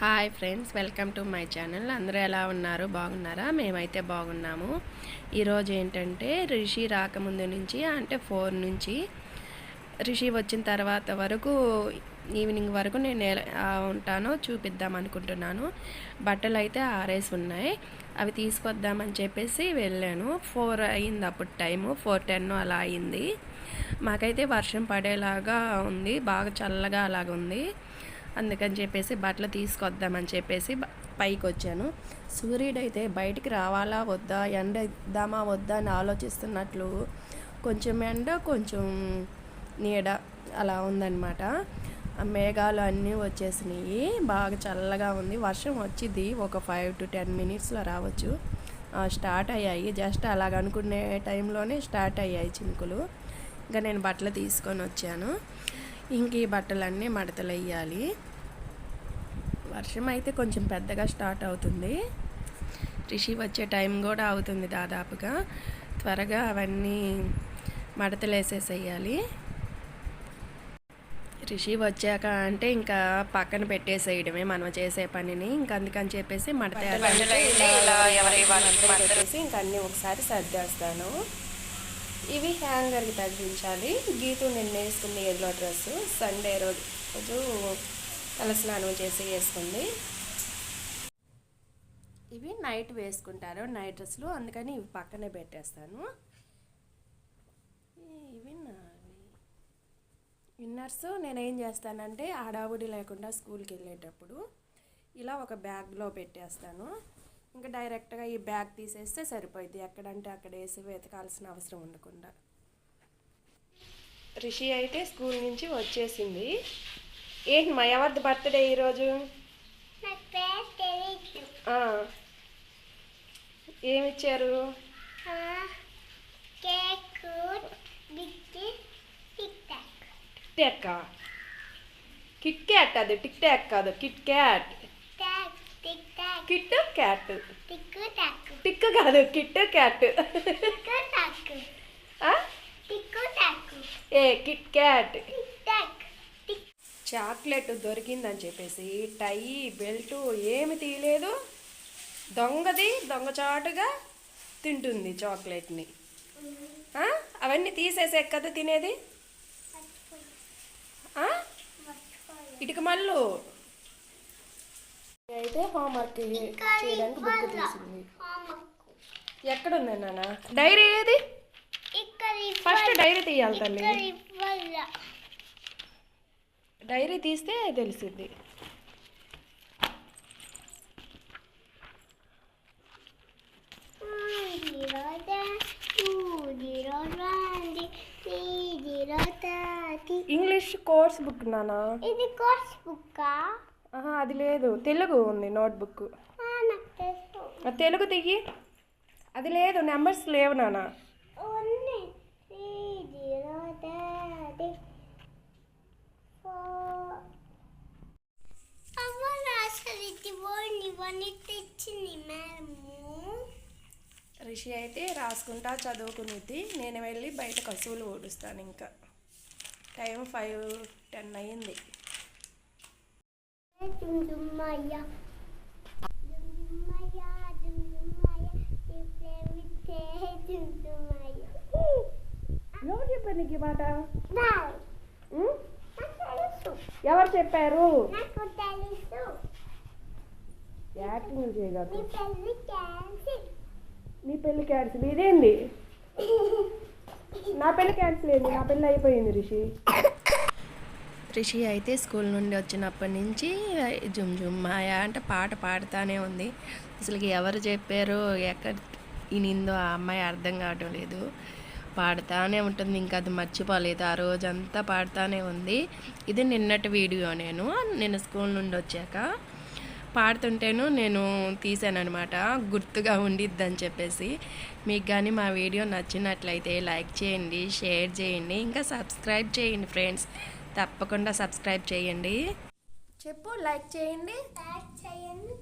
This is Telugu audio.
Hi friends welcome to my channel. అందరూ ఎలా ఉన్నారు? బాగున్నారా? మేమైతే బాగున్నాము. ఈరోజు ఏంటంటే రిషి రాకముందు నుంచి అంటే ఫోర్ నుంచి రిషి వచ్చిన తర్వాత వరకు ఈవినింగ్ వరకు నేను ఎలా ఉంటానో చూపిద్దాం అనుకుంటున్నాను. బట్టలు అయితే ఆరేసి ఉన్నాయి. అవి తీసుకొద్దామని చెప్పేసి వెళ్ళాను. ఫోర్ అయింది అప్పుడు టైము. ఫోర్ టెన్ అలా అయింది. మాకైతే వర్షం పడేలాగా ఉంది. బాగా చల్లగా అలాగ ఉంది అందుకని చెప్పేసి బట్టలు తీసుకొద్దామని చెప్పేసి పైకి వచ్చాను సూర్యుడు అయితే బయటికి రావాలా వద్దా ఎండ ఇద్దామా వద్దా అని ఆలోచిస్తున్నట్లు కొంచెం ఎండ కొంచెం నీడ అలా ఉందన్నమాట. మేఘాలు అన్నీ వచ్చేసినాయి. బాగా చల్లగా ఉంది. వర్షం వచ్చింది ఒక ఫైవ్ టు టెన్ మినిట్స్లో రావచ్చు. స్టార్ట్ అయ్యాయి. జస్ట్ అలాగ అనుకునే టైంలోనే స్టార్ట్ అయ్యాయి చినుకులు. ఇంకా నేను బట్టలు తీసుకొని వచ్చాను. ఇంక ఈ బట్టలన్నీ మడతలు వేయాలి వర్షం అయితే కొంచెం పెద్దగా స్టార్ట్ అవుతుంది. రిషి వచ్చే టైం కూడా అవుతుంది దాదాపుగా. త్వరగా అవన్నీ మడతలు వేసేసేయాలి రిషి వచ్చాక అంటే ఇంకా పక్కన పెట్టేసేయడమే మనం చేసే పనిని. ఇంకా అందుకని చెప్పేసి మడత పెట్టేసి ఇంకా అన్నీ ఒకసారి సర్దేస్తాను. ఇవి హ్యాంగర్కి తగిలించాలి. గీతు నిన్న ఎల్లో డ్రెస్ సండే రోజు తలస్నానం స్నానం చేసి వేసుకుంది ఇవి నైట్ వేసుకుంటారు నైట్ డ్రెస్లు అందుకని ఇవి పక్కనే పెట్టేస్తాను. ఇవి ఇన్నర్స్ నేను ఏం చేస్తానంటే హడావుడి లేకుండా స్కూల్కి వెళ్ళేటప్పుడు ఇలా ఒక బ్యాగ్లో పెట్టేస్తాను. ఇంకా డైరెక్ట్గా ఈ బ్యాగ్ తీసేస్తే సరిపోయింది ఎక్కడంటే అక్కడ వేసి వెతకాల్సిన అవసరం ఉండకుండా. రిషి అయితే స్కూల్ నుంచి వచ్చేసింది. ఏంటి మా ఎవరిది బర్త్డే ఈరోజు. ఏమిచ్చారు? Tick Tac Tic KitKat అది టిక్ ట్యాక్ కాదు KitKat. Tac Tic Tac KitKat. Tic Tac Tic కాదు KitKat. Tic Tac? Tic Tac ఏ KitKat. Tic Tac Tic chocolate దొరికిందని చెప్పేసి టై బెల్ట్ ఏమి తీయలేదు. దొంగది దొంగచాటుగా తింటుంది చాక్లెట్ని? అవన్నీ తీసేసే కదా తినేది? ఇటుక మళ్ళు అయితే హోంవర్క్ చేయడానికి బుక్ తీసింది. ఎక్కడుంది నాన్న? డైరీ ఏది? ఫస్ట్ డైరీ తీయాలి తల్లి. డైరీ తీస్తే తెలిసిద్ది. థర్టీ ఇంగ్లీష్ కోర్స్ బుక్ నానా? ఇది కోర్స్ ఆహా అది లేదు. తెలుగు ఉంది నోట్బుక్. తెలుగు తియ్యి అది లేదు నెంబర్స్ లేవు నాన్న ఉంది త్రీ జీరో థర్టీ ఫోర్ అవ్వ అసలు ఇది తెచ్చింది మేడము. రిషి అయితే రాసుకుంటా చదువుకునేది. నేను వెళ్ళి బయట కసువులు ఊడుస్తాను ఇంకా. టైం ఫైవ్ టెన్ అయ్యింది. ఎవరు చెప్పారు నీకు మాట? ఎవరు యాక్టింగ్ చేయగలరు మీ పెళ్ళి క్యాన్సిల్. నీ పెళ్ళి క్యాన్సిల్. ఇదేంది? నా పెళ్ళి క్యాన్సిల్ అయింది. నా పెళ్ళి అయిపోయింది రిషి. రిషి అయితే స్కూల్ నుండి వచ్చినప్పటి నుంచి జుమ్ జుమ్ మాయా అంటే పాట పాడుతానే ఉంది. అసలు ఎవరు చెప్పారో ఎక్కడ ఇనిందో ఆ అమ్మాయి అర్థం కావటం లేదు. పాడుతానే ఉంటుంది. ఇంకా అది మర్చిపోలేదు. ఆ రోజంతా పాడుతానే ఉంది. ఇది నిన్నటి వీడియో నేను. నేను స్కూల్ నుండి వచ్చాక పాడుతుంటేను నేను తీసాను అనమాట గుర్తుగా ఉండిద్దని చెప్పేసి. మీకు కానీ మా వీడియో నచ్చినట్లయితే లైక్ చేయండి షేర్ చేయండి ఇంకా సబ్స్క్రైబ్ చేయండి ఫ్రెండ్స్. తప్పకుండా సబ్స్క్రైబ్ చేయండి. చెప్పు లైక్ చేయండి. ప్యాక్ చేయండి.